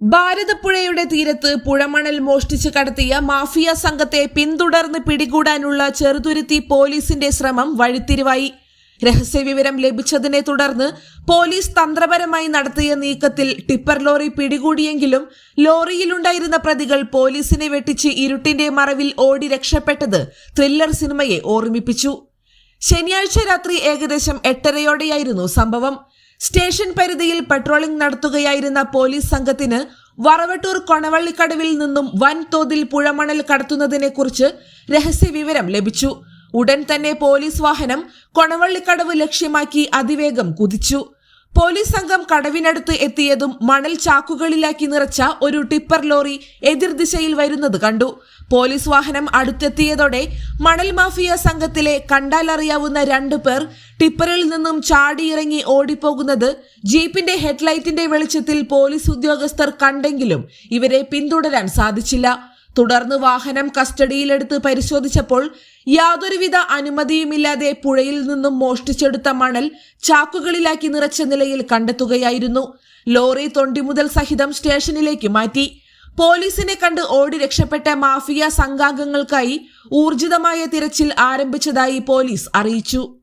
ഭാരതപ്പുഴയുടെ തീരത്ത് പുഴമണൽ മോഷ്ടിച്ച് കടത്തിയ മാഫിയ സംഘത്തെ പിന്തുടർന്ന് പിടികൂടാനുള്ള ചെറുതുരുത്തി പോലീസിന്റെ ശ്രമം വഴിത്തിരിവായി. രഹസ്യവിവരം ലഭിച്ചതിനെ തുടർന്ന് പോലീസ് തന്ത്രപരമായി നടത്തിയ നീക്കത്തിൽ ടിപ്പർ ലോറി പിടികൂടിയെങ്കിലും ലോറിയിലുണ്ടായിരുന്ന പ്രതികൾ പോലീസിനെ വെട്ടിച്ച് ഇരുട്ടിന്റെ മറവിൽ ഓടി രക്ഷപ്പെട്ടത് ത്രില്ലർ സിനിമയെ ഓർമ്മിപ്പിച്ചു. ശനിയാഴ്ച രാത്രി ഏകദേശം എട്ടരയോടെയായിരുന്നു സംഭവം. സ്റ്റേഷൻ പരിധിയിൽ പട്രോളിംഗ് നടത്തുകയായിരുന്ന പോലീസ് സംഘത്തിന് വറവട്ടൂർ കൊണവള്ളിക്കടവിൽ നിന്നും വൻതോതിൽ പുഴമണൽ കടത്തുന്നതിനെക്കുറിച്ച് രഹസ്യവിവരം ലഭിച്ചു. ഉടൻ തന്നെ പോലീസ് വാഹനം കൊണവള്ളിക്കടവ് ലക്ഷ്യമാക്കി അതിവേഗം കുതിച്ചു. പോലീസ് സംഘം കടവിനടുത്ത് എത്തിയതും മണൽ ചാക്കുകളിലാക്കി നിറച്ച ഒരു ടിപ്പർ ലോറി എതിർദിശയിൽ വരുന്നത് കണ്ടു. പോലീസ് വാഹനം അടുത്തെത്തിയതോടെ മണൽ മാഫിയ സംഘത്തിലെ കണ്ടാലറിയാവുന്ന രണ്ടു പേർ ടിപ്പറിൽ നിന്നും ചാടിയിറങ്ങി ഓടിപ്പോകുന്നത് ജീപ്പിന്റെ ഹെഡ്ലൈറ്റിന്റെ വെളിച്ചത്തിൽ പോലീസ് ഉദ്യോഗസ്ഥർ കണ്ടെങ്കിലും ഇവരെ പിന്തുടരാൻ സാധിച്ചില്ല. തുടർന്ന് വാഹനം കസ്റ്റഡിയിലെടുത്ത് പരിശോധിച്ചപ്പോൾ യാതൊരുവിധ അനുമതിയുമില്ലാതെ പുഴയിൽ നിന്നും മോഷ്ടിച്ചെടുത്ത മണൽ ചാക്കുകളിലാക്കി നിറച്ച നിലയിൽ കണ്ടെത്തുകയായിരുന്നു. ലോറി തൊണ്ടിമുതൽ സഹിതം സ്റ്റേഷനിലേക്ക് മാറ്റി. പോലീസിനെ കണ്ട് ഓടി രക്ഷപ്പെട്ട മാഫിയ സംഘാംഗങ്ങൾക്കായി ഊർജിതമായ തിരച്ചിൽ ആരംഭിച്ചതായി പോലീസ് അറിയിച്ചു.